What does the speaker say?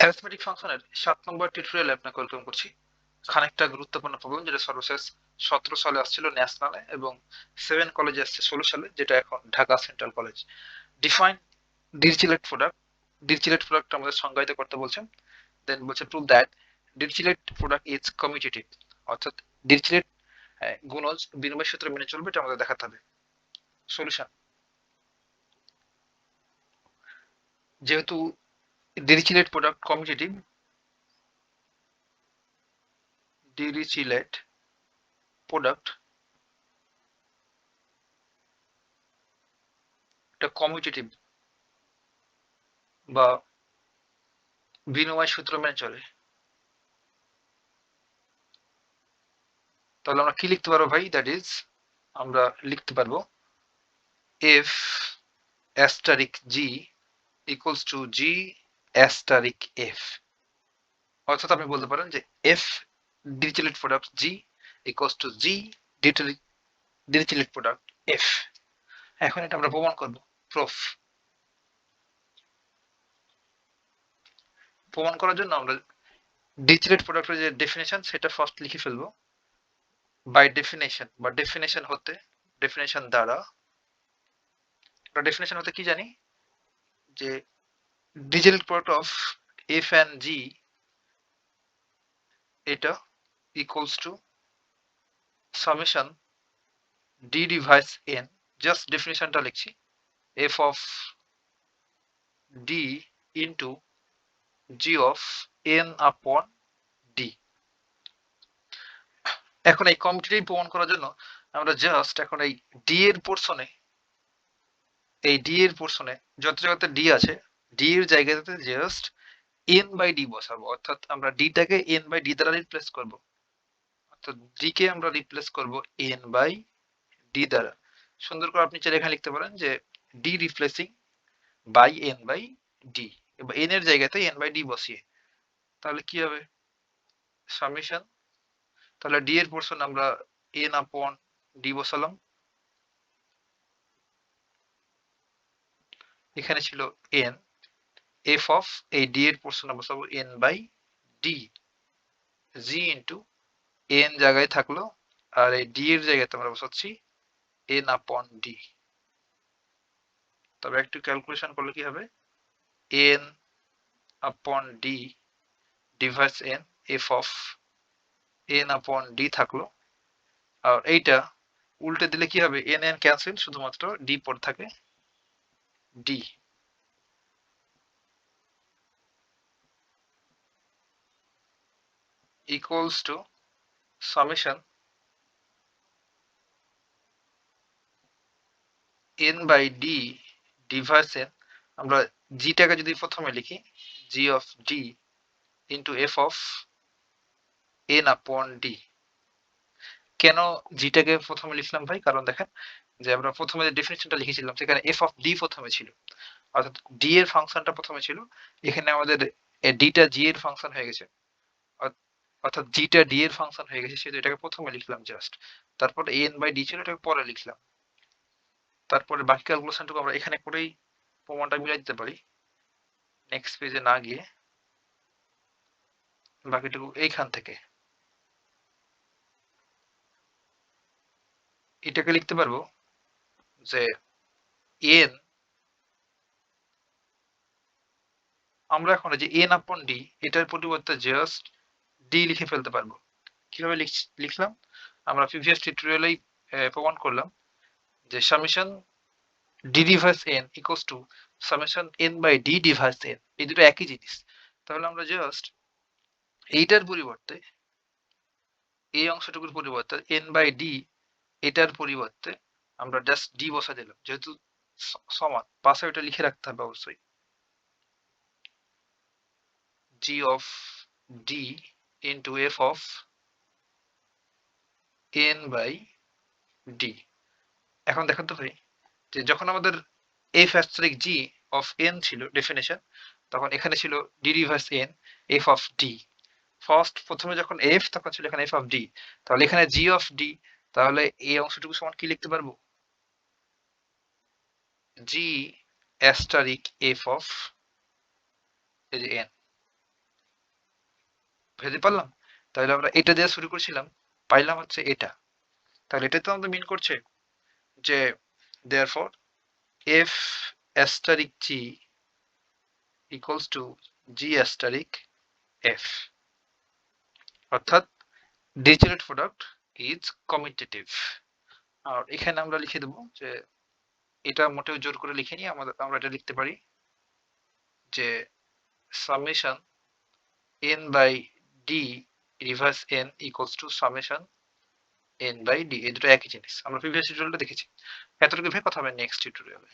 Arithmetic ফাংশনের সাত নম্বর টিউটোরিয়ালে আপনাকে ওয়েলকাম করছি। খানিকটা গুরুত্বপূর্ণ প্রবলেম যেটা সর্বশেষ সতেরো সালে আসছিল ন্যাশনালে এবং সেভেন কলেজে আসছে ষোলো সালে, যেটা এখন Dhaka central college define Dirichlet product Dirichlet product আমাদের সংজ্ঞায়িত করতে বলছেন। দেন বলছে prove that Dirichlet product is commutative অর্থাৎ ডিরচিলেট গুণজ বিনিময় সূত্র মেনে চলবে, এটা আমাদের দেখাতে হবে। সলিউশন যেহেতু Dirichlet product commutative Dirichlet product এটা কমিউটেটিভ বা বিনিময় সূত্র মেনে চলে। তাহলে আমরা কি লিখতে পারব ভাই? দ্যাট ইজ আমরা লিখতে পারব f asterisk g equals to g asterisk f অর্থাৎ আপনি বলতে পারেন যে f Dirichlet product g equals to g Dirichlet product f এখন এটা আমরা প্রমাণ করব প্রুফ প্রমাণ করার জন্য আমরা ডিরিচলেট প্রোডাক্টের যে ডেফিনেশন সেটা ফার্স্ট লিখে ফেলব। বাই ডেফিনেশন বা ডেফিনেশন হতে ডেফিনেশন দ্বারা। ডেফিনেশন হতে কি জানি? যে digital product of f and g, এটা equals to summation d divides n just ডেফিনেশনটা লিখছি f of d into g of n upon d এখন এই কম্পিটিটিভ প্রমাণ করার জন্য আমরা জাস্ট এখন এই ডি এর পোর্শনে এই ডি এর পোর্শনে যত জায়গাতে ডি আছে ডি এর জায়গাতে জাস্ট এন বাই ডি বসাবো। অর্থাৎ আমরা ডিটাকে এন বাই ডি দ্বারা রিপ্লেস করব। অর্থাৎ ডি কে আমরা রিপ্লেস করব এন বাই ডি দ্বারা। সুন্দর করে আপনি চাইলে এখানে লিখতে পারেন যে d replacing by n by d এবার এন এর জায়গাতে এন বাই ডি বসিয়ে। তাহলে কি হবে? সামেশন তাহলে ডি এর পোর্শন আমরা এন আপন ডি বসালাম। এখানে ছিল এন এফ অফ এই ডি এর পোর্শন বসাবো n by d g into n জায়গায় থাকল, আর এই ডি এর জায়গাতে আমরা বসাচ্ছি এন আপন ডি তবে একটু ক্যালকুলেশন করলে কি হবে? N upon d divides n f of n upon d থাকল। আর এইটা উল্টে দিলে কি হবে? এন এন ক্যান্সেল শুধুমাত্র ডি পড়ে থাকে d equals to summation n by d divides n. আমরা জিটাকে যদি প্রথমে লিখি, g of d into f of n upon d. কেন জিটাকে প্রথমে লিখলাম ভাই? কারণ দেখেন যে আমরা প্রথমে যে ডেফিনেশনটা লিখেছিলাম, সেখানে এফ অফ ডি প্রথমে ছিল। অর্থাৎ ডি এর ফাংশনটা প্রথমে ছিল। এখানে আমাদের ডিটা জি এর ফাংশন হয়ে গেছে। অর্থাৎ জিটা ডি এর ফাংশন হয়ে গেছে, সেহেতু এটাকে প্রথমে লিখলাম জাস্ট তারপর এন বাই ডি ছিল, এটাকে পরে লিখলাম। তারপরে বাকি ক্যালকুলেশনটুকু আমরা এখানে করেই প্রমাণটা মিলাই দিতে পারি। নেক্সট পেজে না গিয়ে বাকিটুকু এইখান থেকে। এটাকে লিখতে পারব যে এন আমরা এখন যে এন আপন ডি এটার পরিবর্তে জাস্ট ডি লিখে ফেলতে পারব। কীভাবে লিখলাম? আমরা প্রিভিয়াস টিউটোরিয়ালেই প্রমাণ করলাম যে summation d divides n equals to summation n by d divides n এই দুটো একই জিনিস। তাহলে আমরা জাস্ট এইটার পরিবর্তে, এই অংশটুকুর পরিবর্তে এন বাই ডি এটার পরিবর্তে আমরা জাস্ট ডি বসা দিলাম। যেহেতু সমান, পাশে ওটা লিখে রাখতে হবে অবশ্যই। G of d into f of n by d. এখন দেখেন তো ভাই, যে যখন আমাদের f asterisk g of n ছিল ডেফিনেশন তখন এখানে ছিল d reverse n, f of d. First প্রথমে যখন f, তখন ছিল এখানে f of d. তাহলে এখানে g of d, তাহলে এই অংশটুকু সমান কি লিখতে পারব? f of, এই যে n ভেবে পারলাম, তাহলে আমরা এটা দিয়ে শুরু করেছিলাম, পাইলাম হচ্ছে এটা। তাহলে এটা তো আমাদের মিন করছে যে there for F asterisk G equals to G asterisk F অর্থাৎ ডিজিটাল প্রোডাক্ট ইজ কমিটেটিভ আর এখানে আমরা লিখে দেবো যে, এটা মোটেও জোর করে লিখে নিয়ে আমাদের, আমরা এটা লিখতে পারি যে summation n by d reverse n equals to summation n by d এই দুটো একই জিনিস। আমরা প্রিভিয়াস টিউটোরিয়ালটা দেখেছি। এতটুকু ভেবে কথা হবে নেক্সট টিউটোরিয়ালে